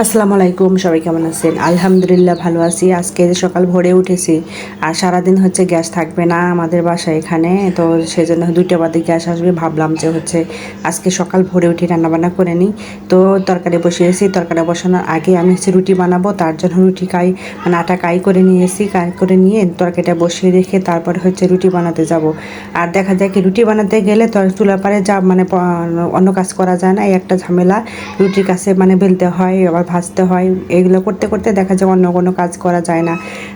আসসালামু আলাইকুম, সবাই কেমন আছেন? আলহামদুলিল্লাহ ভালো আছি। আজকে সকাল ভোরে উঠেছি আর সারাদিন হচ্ছে গ্যাস থাকবে না আমাদের বাসায় এখানে, তো সেজন্য দুইটা বাদে গ্যাস আসবে। ভাবলাম যে হচ্ছে আজকে সকাল ভোরে উঠে রান্নাবান্না করে নিই। তো তরকারি বসিয়েছি, তরকারি বসানোর আগে আমি হচ্ছে রুটি বানাবো, তার জন্য রুটি কাই মানে আটা কাই করে নিয়েছি, কাই করে নিয়ে তরকারিটা বসিয়ে রেখে তারপরে হচ্ছে রুটি বানাতে যাব। আর দেখা যায় কি, রুটি বানাতে গেলে তো চুলা পারে যা মানে অন্য কাজ করা যায় না, এই একটা ঝামেলা। রুটির কাছে মানে বেলতে হয়, আবার ভাজতে হয়। এগুলো করতে করতে দেখা যায় অন্য কোনো কাজ করা যায় না।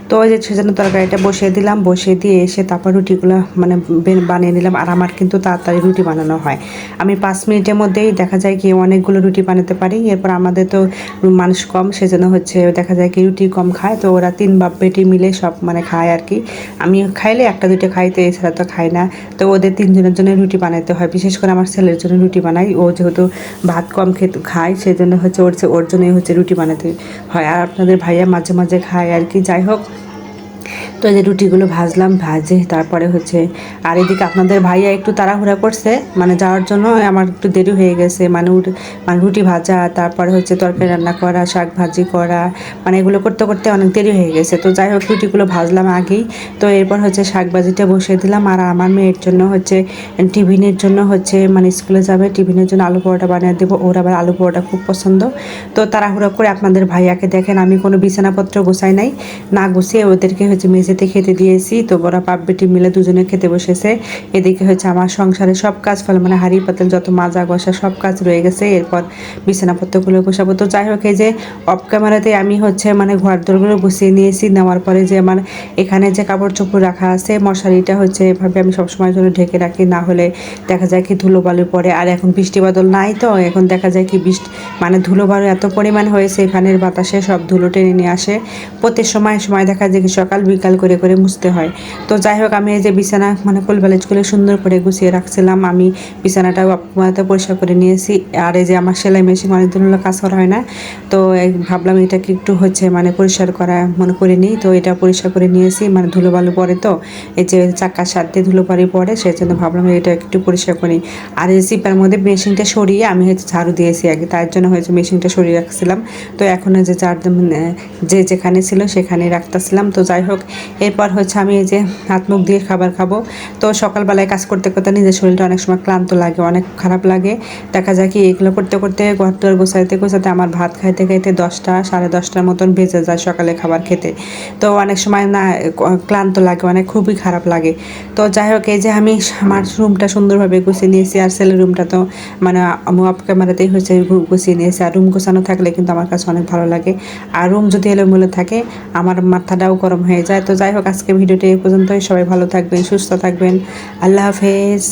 তো ওই যে সেজন্য তরকারিটা বসিয়ে দিলাম, বসিয়ে দিয়ে এসে তারপর রুটিগুলো মানে বে- বানিয়ে নিলাম। আর আমার কিন্তু তাড়াতাড়ি রুটি বানানো হয়। আমি পাঁচ মিনিটের মধ্যেই দেখা যায় কি অনেকগুলো রুটি বানাতে পারি। এরপর আমাদের তো মানুষ কম, সেজন্য হচ্ছে দেখা যায় কি রুটি কম খায়। তো ওরা তিন বাপ বেটি মিলে সব মানে খায় আর কি। আমি খাইলে একটা দুটো খাইতে এছাড়া তো খাই না। তো ওদের তিনজনের জন্য রুটি বানাতে হয়। বিশেষ করে আমার ছেলের জন্য রুটি বানাই। ও যেহেতু ভাত কম খেতে, খায় সেই জন্য হচ্ছে ওর ওর জন্যই হচ্ছে রুটি বানাতে হয়। আর আপনাদের ভাইয়া মাঝে মাঝে খায় আর কি। যাই হোক তো এই যে রুটিগুলো ভাজলাম, ভাজে তারপরে হচ্ছে, আর এদিকে আপনাদের ভাইয়া একটু তাড়াহুড়া করছে মানে যাওয়ার জন্য আমার একটু দেরি হয়ে গেছে মানে মানে রুটি ভাজা, তারপরে হচ্ছে তরকারি রান্না করা, শাক ভাজি করা মানে এগুলো করতে করতে অনেক দেরি হয়ে গেছে। তো যাই হোক, রুটিগুলো ভাজলাম আগেই, তো এরপর হচ্ছে শাক ভাজিটা বসিয়ে দিলাম, আর আমার মেয়ের জন্য হচ্ছে, টিফিনের জন্য হচ্ছে মানে স্কুলে যাবে, টিফিনের জন্য আলু পরোটা বানিয়ে দেবো, ওর আবার আলু পরোটা খুব পছন্দ। তো তাড়াহুড়া করে আপনাদের ভাইয়াকে দেখেন, আমি কোনো বিছানাপত্র গোছাই নাই, না গুছিয়ে ওদেরকে হচ্ছে মেঝেতে খেতে দিয়েছি। তো বড় পাপ বেটি মিলে দুজনে খেতে বসেছে। এদিকে হচ্ছে আমার সংসারে সব কাজ ফলে মানে হাড়ি পাতাল যত মাজা ঘষা সব কাজ রয়ে গেছে। এরপর বিছানাপত্রগুলো গোছাবো। তো যাই হোক, এই যে অফ ক্যামেরাতে আমি হচ্ছে মানে ঘর দরগুলো গুছিয়ে নিয়েছি। নেওয়ার পরে যে আমার এখানে যে কাপড় চোপড় রাখা আছে, মশারিটা হচ্ছে এভাবে আমি সবসময় জন্য ঢেকে রাখি। না হলে দেখা যায় কি ধুলো বালু পড়ে আর এখন বৃষ্টি বাদল নাই তো, এখন দেখা যায় কি বৃষ্টি মানে ধুলো বালু এত পরিমাণ হয়েছে এখানের বাতাসে সব ধুলো টেনে নিয়ে আসে। প্রতি সময় সময় দেখা যায় কি সকাল বিকাল করে করে মুছতে হয়। তো যাই হোক, আমি এই যে বিছানা মানে কোলবালিজগুলো সুন্দর করে গুছিয়ে রাখছিলাম। আমি বিছানাটাও আপনাতে পরিষ্কার করে নিয়েছি। আর এই যে আমার সেলাই মেশিন অনেক হলো কাজ করা হয় না, তো ভাবলাম এটাকে একটু হচ্ছে মানে পরিষ্কার করা মনে করে নিই। তো এটা পরিষ্কার করে নিয়েছি মানে ধুলো বালু পড়ে তো, এই যে চাকার সাথে ধুলো বালি পড়ে, সেই জন্য ভাবলাম এটা একটু পরিষ্কার করি আর এই জিপার মধ্যে মেশিনটা সরিয়ে আমি হচ্ছে ঝাড়ু দিয়েছি আগে, তার জন্য হয়েছে মেশিনটা সরিয়ে রাখছিলাম। তো এখন যে যার যে যেখানে ছিল সেখানে রাখতেছিলাম। তো যাই হোক এরপর হচ্ছে আমি এই যে হাত মুখ দিয়ে খাবার খাব। তো সকালবেলায় কাজ করতে করতে নিজের শরীরটা অনেক সময় ক্লান্ত লাগে, অনেক খারাপ লাগে। দেখা যায় কি এগুলো করতে করতে ঘর দর গোছাইতে গোছাতে আমার ভাত খাইতে খাইতে দশটা, সাড়ে দশটার মতন বেজে যায় সকালে খাবার খেতে। তো অনেক সময় না, ক্লান্ত লাগে অনেক খুবই খারাপ লাগে। তো যাই হোক, এই যে আমি আমার রুমটা সুন্দরভাবে গুছিয়ে নিয়েছি, আর ছেলের রুমটা তো মানে আমি অফ ক্যামেরাতেই হচ্ছে গুছিয়ে নিয়েছি। আর রুম গোছানো থাকলে কিন্তু আমার কাছে অনেক ভালো লাগে। আর রুম যদি এলোমেলো থাকে, আমার মাথাটাও গরম হয়ে যায়। তো যাই হোক আজকে ভিডিওটি এই পর্যন্তই। সবাই ভালো থাকবেন, সুস্থ থাকবেন। আল্লাহ হাফেজ।